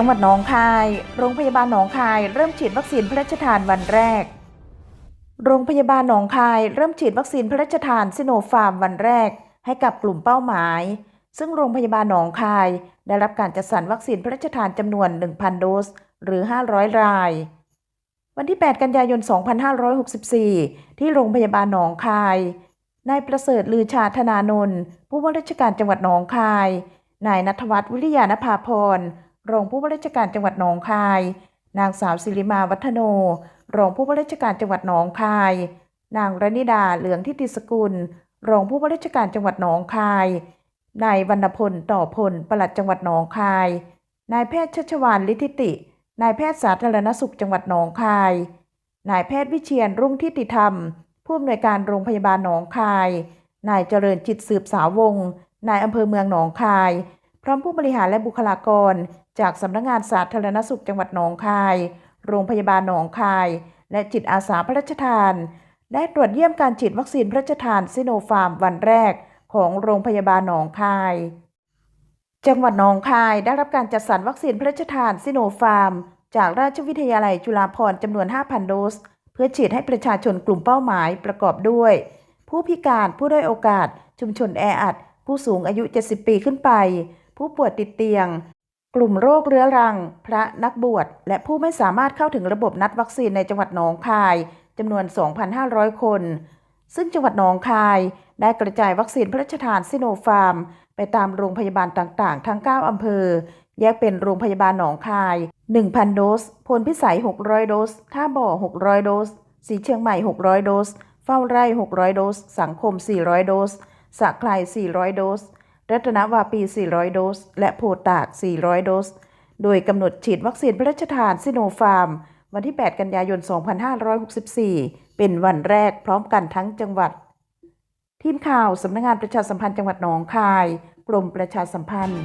จังหวัดหนองคาย โรงพยาบาลหนองคายเริ่มฉีดวัคซีนพระราชทานวันแรก โรงพยาบาลหนองคายเริ่มฉีดวัคซีนพระราชทานซิโนฟาร์มวันแรก ให้กับกลุ่มเป้าหมาย ซึ่งโรงพยาบาลหนองคาย ได้รับการจัดสรรวัคซีนพระราชทานจำนวน 1,000 โดส หรือ 500 ราย วันที่ 8 กันยายน 2564 ที่โรงพยาบาลหนองคายนายประเสริฐลือชาธนานนท์ผู้ว่าราชการจังหวัดหนองคาย นายนัทวัฒน์วิริยานภาพร รองผู้ว่าราชการจังหวัดหนองคาย นางสาวศิริมาวัฒโน รองผู้ว่าราชการจังหวัดหนองคาย นางรณิดาเหลืองทิติสกุล รองผู้ว่าราชการจังหวัดหนองคาย นายวรรณพลต่อพลปลัดจังหวัดหนองคาย นายแพทย์ชัชวานลิธิติ นายแพทย์สาธารณสุขจังหวัดหนองคาย นายแพทย์วิเชียนรุ่งทิติธรรม ผู้อำนวยการโรงพยาบาลหนองคาย นายเจริญจิตสืบสาววงศ์นายอำเภอเมืองหนองคาย ร้อมผู้บริหารและบุคลากร จากสำนักงานสาธารณสุขจังหวัดหนองคาย โรงพยาบาลหนองคาย และจิตอาสาพระราชทาน ได้ตรวจเยี่ยมการฉีดวัคซีนพระราชทานซิโนฟาร์มวันแรกของโรงพยาบาลหนองคาย จังหวัดหนองคายได้รับการจัดสรรวัคซีนพระราชทานซิโนฟาร์ม จากราชวิทยาลัยจุฬาภรณ์จำนวน 5,000 โดส เพื่อฉีดให้ประชาชนกลุ่มเป้าหมายประกอบด้วย ผู้พิการผู้ด้อยโอกาส ชุมชนแออัด ผู้สูงอายุ 70 ปีขึ้นไป ผู้ป่วยติดเตียง กลุ่มโรคเรื้อรัง พระนักบวช และผู้ไม่สามารถเข้าถึงระบบนัดวัคซีนในจังหวัดหนองคายจำนวน 2,500 คน ซึ่งจังหวัดหนองคายได้กระจายวัคซีนพระราชทานซิโนฟาร์ม ไปตามโรงพยาบาลต่างๆ ทั้ง 9 อำเภอ แยกเป็นโรงพยาบาลหนองคาย 1,000 โดส พลพิสัย 600 โดส ท่าบ่อ 600 โดส สีเชียงใหม่ 600 โดส เฝ้าไร่ 600 โดส สังคม 400 โดสสะไคล400 โดส รัตนวาปี 400 โดส และโพตาก 400 โดส โดยกำหนดฉีดวัคซีนพระราชทานซิโนฟาร์ม วันที่ 8 กันยายน 2564 เป็นวันแรกพร้อมกันทั้งจังหวัด ทีมข่าวสำนักงานประชาสัมพันธ์จังหวัดหนองคาย กรมประชาสัมพันธ์